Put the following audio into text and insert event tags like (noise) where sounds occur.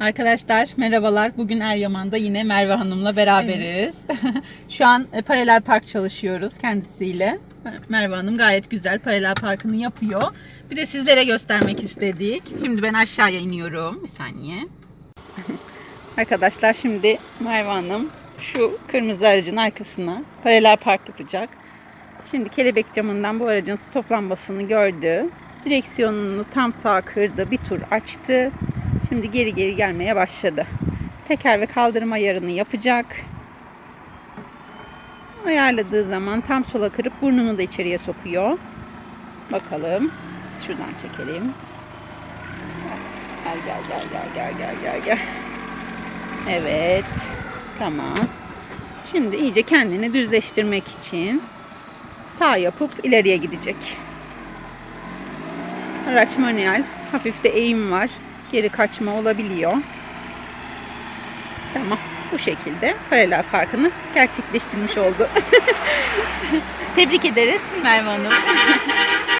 Arkadaşlar merhabalar. Bugün Eryaman'da yine Merve Hanım'la beraberiz. (laughs) Şu an e, paralel park çalışıyoruz kendisiyle. Merve Hanım gayet güzel paralel parkını yapıyor. Bir de sizlere göstermek istedik. Şimdi ben aşağıya iniyorum. Bir saniye. (laughs) Arkadaşlar şimdi Merve Hanım şu kırmızı aracın arkasına paralel park yapacak. Şimdi kelebek camından bu aracın stop lambasını gördü. Direksiyonunu tam sağa kırdı. Bir tur açtı. Şimdi geri geri gelmeye başladı. Teker ve kaldırım ayarını yapacak. Ayarladığı zaman tam sola kırıp burnunu da içeriye sokuyor. Bakalım. Şuradan çekelim. Gel gel gel gel gel gel gel gel. Evet. Tamam. Şimdi iyice kendini düzleştirmek için sağ yapıp ileriye gidecek. Araç manuel. Hafif de eğim var. Geri kaçma olabiliyor. Tamam. Bu şekilde paralel farkını gerçekleştirmiş oldu. (laughs) Tebrik ederiz Merve Hanım.